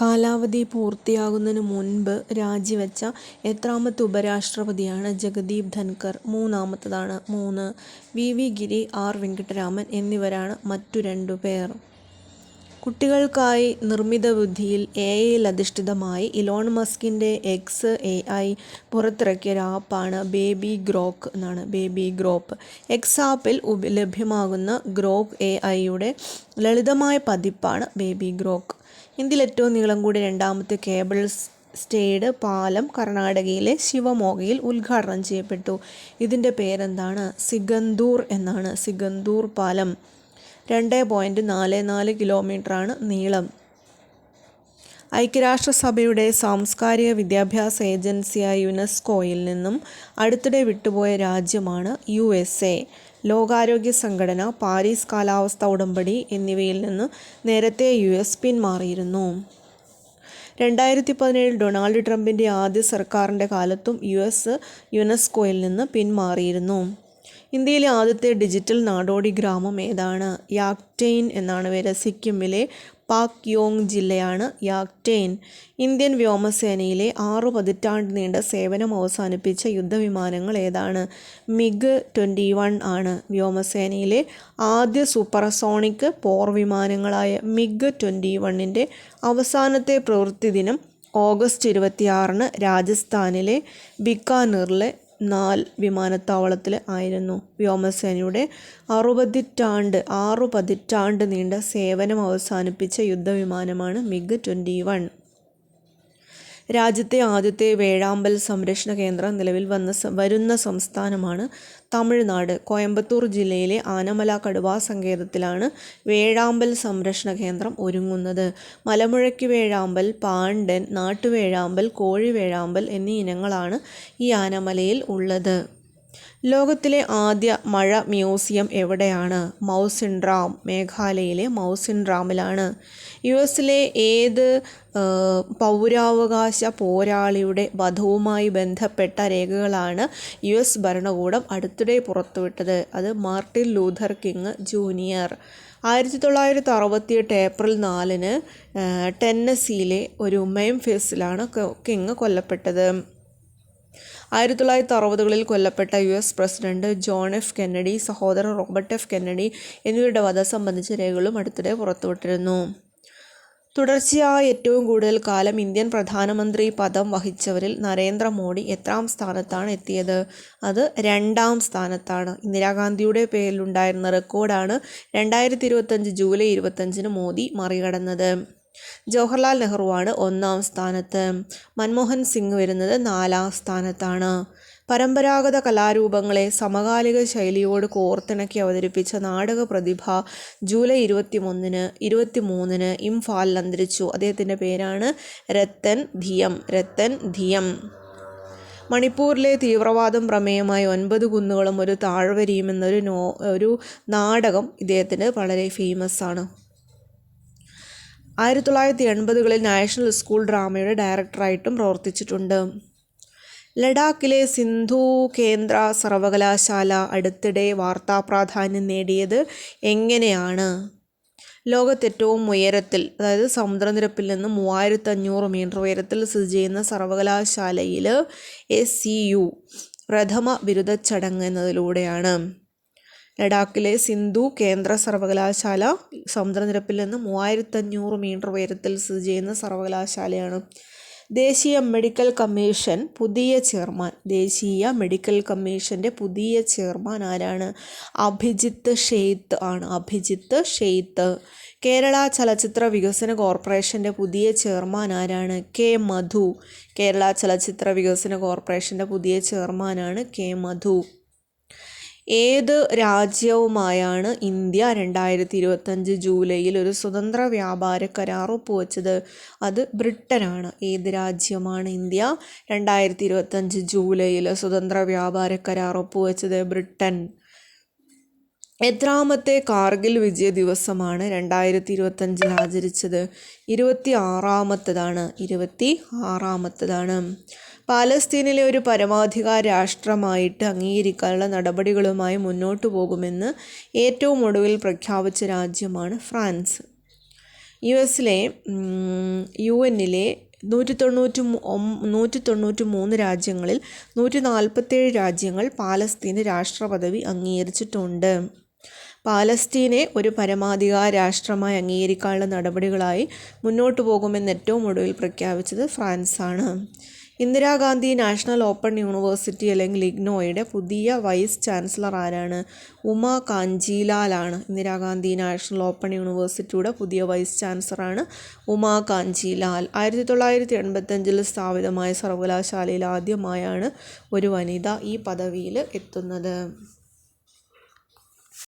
കാലാവധി പൂർത്തിയാകുന്നതിന് മുൻപ് രാജിവെച്ച എത്രാമത്തെ ഉപരാഷ്ട്രപതിയാണ് ജഗദീപ് ധൻകർ? മൂന്നാമത്തതാണ് മൂന്ന്. V. V. Giri, R. Venkataraman എന്നിവരാണ് മറ്റു രണ്ടു പേർ കുട്ടികൾക്കായി നിർമ്മിത ബുദ്ധിയിൽ എ. ഐയിൽ അധിഷ്ഠിതമായി ഇലോൺ മസ്കിന്റെ എക്സ് എ. ഐ. പുറത്തിറക്കിയ ഒരു ആപ്പാണ് ബേബി ഗ്രോക്ക്. എന്നാണ് ബേബി ഗ്രോപ്പ് എക്സ് ആപ്പിൽ ലഭ്യമാകുന്ന ഗ്രോക്ക് എ. ഐയുടെ ലളിതമായ പതിപ്പാണ് ബേബി ഗ്രോക്ക്. ഇന്ത്യയിൽ ഏറ്റവും നീളം കൂടിയ രണ്ടാമത്തെ കേബിൾ സ്റ്റേഡ് പാലം കർണാടകയിലെ ശിവമോഗയിൽ ഉദ്ഘാടനം ചെയ്യപ്പെട്ടു. ഇതിന്റെ പേരെന്താണ്? സിഗന്ദൂർ എന്നാണ്. സിഗന്ദൂർ പാലം. രണ്ട് പോയിന്റ് നാല് നാല് കിലോമീറ്ററാണ് നീളം. ഐക്യരാഷ്ട്രസഭയുടെ സാംസ്കാരിക വിദ്യാഭ്യാസ ഏജൻസിയായ യുനെസ്കോയിൽ നിന്നും അടുത്തിടെ വിട്ടുപോയ രാജ്യമാണ് യു. എസ്. എ. ലോകാരോഗ്യ സംഘടന, പാരീസ് കാലാവസ്ഥ ഉടമ്പടി എന്നിവയിൽ നിന്ന് നേരത്തെ യു. എസ്. പിന്മാറിയിരുന്നു. രണ്ടായിരത്തി പതിനേഴിൽ ഡൊണാൾഡ് ട്രംപിന്റെ ആദ്യ സർക്കാരിന്റെ കാലത്തും യു. എസ്. യുനെസ്കോയിൽ നിന്ന് പിന്മാറിയിരുന്നു. ഇന്ത്യയിലെ ആദ്യത്തെ ഡിജിറ്റൽ നാടോടി ഗ്രാമം ഏതാണ്? യാക്ടെയിൻ എന്നാണ് പേര്. സിക്കിമിലെ പാക്യോങ് ജില്ലയാണ് യാക്ടേൻ ഇന്ത്യൻ വ്യോമസേനയിലെ ആറു പതിറ്റാണ്ട് നീണ്ട സേവനം അവസാനിപ്പിച്ച യുദ്ധവിമാനങ്ങൾ ഏതാണ്? മിഗ് ട്വന്റി വൺ ആണ്. വ്യോമസേനയിലെ ആദ്യ സൂപ്പർസോണിക് പോർവിമാനങ്ങളായ മിഗ് ട്വന്റി വണ്ണിന്റെ അവസാനത്തെ പ്രവൃത്തി ദിനം ഓഗസ്റ്റ് ഇരുപത്തിയാറിന് രാജസ്ഥാനിലെ ബിക്കാനീറിലെ നാൽ വിമാനത്താവളത്തിൽ ആയിരുന്നു. വ്യോമസേനയുടെ അറുപതിറ്റാണ്ട് ആറു പതിറ്റാണ്ട് നീണ്ട സേവനം അവസാനിപ്പിച്ച യുദ്ധവിമാനമാണ് മിഗ് ട്വന്റിവൺ. രാജ്യത്തെ ആദ്യത്തെ വേഴാമ്പൽ സംരക്ഷണ കേന്ദ്രം നിലവിൽ വന്ന വരുന്ന സംസ്ഥാനമാണ് തമിഴ്നാട്. കോയമ്പത്തൂർ ജില്ലയിലെ ആനമല കടുവാസങ്കേതത്തിലാണ് വേഴാമ്പൽ സംരക്ഷണ കേന്ദ്രം ഒരുങ്ങുന്നത്. മലമുഴക്കി വേഴാമ്പൽ, പാണ്ടൻ, നാട്ടുവേഴാമ്പൽ, കോഴി വേഴാമ്പൽ എന്നീ ഇനങ്ങളാണ് ഈ ആനമലയിൽ ഉള്ളത്. ലോകത്തിലെ ആദ്യ മഴ മ്യൂസിയം എവിടെയാണ്? മൗസിൻറാം മേഘാലയയിലെ മൗസിൻറാമിലാണ് യു. എസിലെ ഏത് പൗരാവകാശ പോരാളിയുടെ വധവുമായി ബന്ധപ്പെട്ട രേഖകളാണ് യു. എസ്. ഭരണകൂടം അടുത്തിടെ പുറത്തുവിട്ടത്? അത് മാർട്ടിൻ ലൂഥർ കിങ് ജൂനിയർ. ആയിരത്തി തൊള്ളായിരത്തി അറുപത്തിയെട്ട് ഏപ്രിൽ നാലിന് ടെന്നസിയിലെ ഒരു മെയിം ഫേസിലാണ് കിങ് കൊല്ലപ്പെട്ടത്. ആയിരത്തി തൊള്ളായിരത്തി അറുപതുകളിൽ കൊല്ലപ്പെട്ട U. S. President John F Kennedy, സഹോദരൻ റോബർട്ട് എഫ് കെന്നഡി എന്നിവരുടെ വധം സംബന്ധിച്ച രേഖകളും അടുത്തിടെ പുറത്തുവിട്ടിരുന്നു. തുടർച്ചയായ ഏറ്റവും കൂടുതൽ കാലം ഇന്ത്യൻ പ്രധാനമന്ത്രി പദം വഹിച്ചവരിൽ നരേന്ദ്രമോദി എത്രാം സ്ഥാനത്താണ് എത്തിയത്? അത് രണ്ടാം സ്ഥാനത്താണ്. ഇന്ദിരാഗാന്ധിയുടെ പേരിലുണ്ടായിരുന്ന റെക്കോർഡാണ് രണ്ടായിരത്തി ഇരുപത്തഞ്ച് ജൂലൈ ഇരുപത്തഞ്ചിന് മോദി മറികടന്നത്. ജവഹർലാൽ നെഹ്റുവാണ് ഒന്നാം സ്ഥാനത്ത്. മൻമോഹൻ സിംഗ് വരുന്നത് നാലാം സ്ഥാനത്താണ്. പരമ്പരാഗത കലാരൂപങ്ങളെ സമകാലിക ശൈലിയോട് കോർത്തിണക്കി അവതരിപ്പിച്ച നാടക പ്രതിഭ ജൂലൈ ഇരുപത്തി ഒന്നിന് ഇരുപത്തി മൂന്നിന് ഇംഫാലിൽ അന്തരിച്ചു. അദ്ദേഹത്തിന്റെ പേരാണ് രത്തൻ ധിയം. രത്തൻ ധിയം. മണിപ്പൂരിലെ തീവ്രവാദം പ്രമേയമായ ഒൻപത് കുന്നുകളും ഒരു താഴ്വരയും നോ ഒരു നാടകം ഇദ്ദേഹത്തിന് വളരെ ഫേമസാണ്. ആയിരത്തി തൊള്ളായിരത്തി എൺപതുകളിൽ നാഷണൽ സ്കൂൾ ഡ്രാമയുടെ ഡയറക്ടറായിട്ടും പ്രവർത്തിച്ചിട്ടുണ്ട്. ലഡാക്കിലെ സിന്ധു കേന്ദ്ര സർവകലാശാല അടുത്തിടെ വാർത്താ പ്രാധാന്യം നേടിയത് എങ്ങനെയാണ്? ലോകത്ത് ഏറ്റവും ഉയരത്തിൽ അതായത് സമുദ്രനിരപ്പിൽ നിന്ന് മൂവായിരത്തഞ്ഞൂറ് മീറ്റർ ഉയരത്തിൽ സ്ഥിതി ചെയ്യുന്ന സർവകലാശാലയിൽ എസ്. സി. യു. പ്രഥമ ബിരുദ ചടങ്ങ് എന്നതിലൂടെയാണ്. ലഡാക്കിലെ സിന്ധു കേന്ദ്ര സർവകലാശാല സമുദ്രനിരപ്പിൽ നിന്ന് മൂവായിരത്തഞ്ഞൂറ് മീറ്റർ ഉയരത്തിൽ സ്ഥിതി ചെയ്യുന്ന സർവകലാശാലയാണ്. ദേശീയ മെഡിക്കൽ കമ്മീഷൻ പുതിയ ചെയർമാൻ ദേശീയ മെഡിക്കൽ കമ്മീഷന്റെ പുതിയ ചെയർമാൻ ആരാണ്? അഭിജിത്ത് ഷെയ്ത്ത് ആണ്. അഭിജിത്ത് ഷെയ്ത്ത്. കേരള ചലച്ചിത്ര വികസന കോർപ്പറേഷന്റെ പുതിയ ചെയർമാൻ ആരാണ്? കെ. മധു. കേരള ചലച്ചിത്ര വികസന കോർപ്പറേഷന്റെ പുതിയ ചെയർമാനാണ് കെ. മധു. ഏതു രാജ്യവുമായാണ് ഇന്ത്യ രണ്ടായിരത്തി ഇരുപത്തഞ്ച് ജൂലൈയിൽ ഒരു സ്വതന്ത്ര വ്യാപാര കരാർ ഒപ്പുവെച്ചത്? അത് ബ്രിട്ടനാണ്. ഏത് രാജ്യമാണ് ഇന്ത്യ രണ്ടായിരത്തി ഇരുപത്തഞ്ച് ജൂലൈയിൽ സ്വതന്ത്ര വ്യാപാര കരാർ ഒപ്പുവെച്ചത്? ബ്രിട്ടൻ. എത്രാമത്തെ കാർഗിൽ വിജയ ദിവസമാണ് രണ്ടായിരത്തി ഇരുപത്തഞ്ചിൽ ആചരിച്ചത്? ഇരുപത്തി ആറാമത്തതാണ് ഇരുപത്തിയാറാമത്തേതാണ്. ഇരുപത്തിയാറാമത്തേതാണ്. പാലസ്തീനെ ഒരു പരമാധികാര രാഷ്ട്രമായിട്ട് അംഗീകരിക്കാനുള്ള നടപടികളുമായി മുന്നോട്ടു പോകുമെന്ന് ഏറ്റവും ഒടുവിൽ പ്രഖ്യാപിച്ച രാജ്യമാണ് ഫ്രാൻസ്. യു എസിലെ യു എന്നിലെ നൂറ്റി തൊണ്ണൂറ്റി നൂറ്റി തൊണ്ണൂറ്റി മൂന്ന് രാജ്യങ്ങളിൽ നൂറ്റി നാൽപ്പത്തേഴ് രാജ്യങ്ങൾ പാലസ്തീന് രാഷ്ട്രപദവി അംഗീകരിച്ചിട്ടുണ്ട് പാലസ്തീനെ ഒരു പരമാധികാര രാഷ്ട്രമായി അംഗീകരിക്കാനുള്ള നടപടികളായി മുന്നോട്ടു പോകുമെന്ന് ഏറ്റവും ഒടുവിൽ പ്രഖ്യാപിച്ചത് ഫ്രാൻസാണ് ഇന്ദിരാഗാന്ധി നാഷണൽ ഓപ്പൺ യൂണിവേഴ്സിറ്റി അല്ലെങ്കിൽ ഇഗ്നോയുടെ പുതിയ വൈസ് ചാൻസലർ ആരാണ്? ഉമ കാഞ്ചിലാലാണ് ഇന്ദിരാഗാന്ധി നാഷണൽ ഓപ്പൺ യൂണിവേഴ്സിറ്റിയുടെ പുതിയ വൈസ് ചാൻസലറാണ് ഉമ കാഞ്ചിലാൽ. ആയിരത്തി തൊള്ളായിരത്തി എൺപത്തഞ്ചിൽ സ്ഥാപിതമായ സർവകലാശാലയിൽ ആദ്യമായാണ് ഒരു വനിത ഈ പദവിയിൽ എത്തുന്നത്.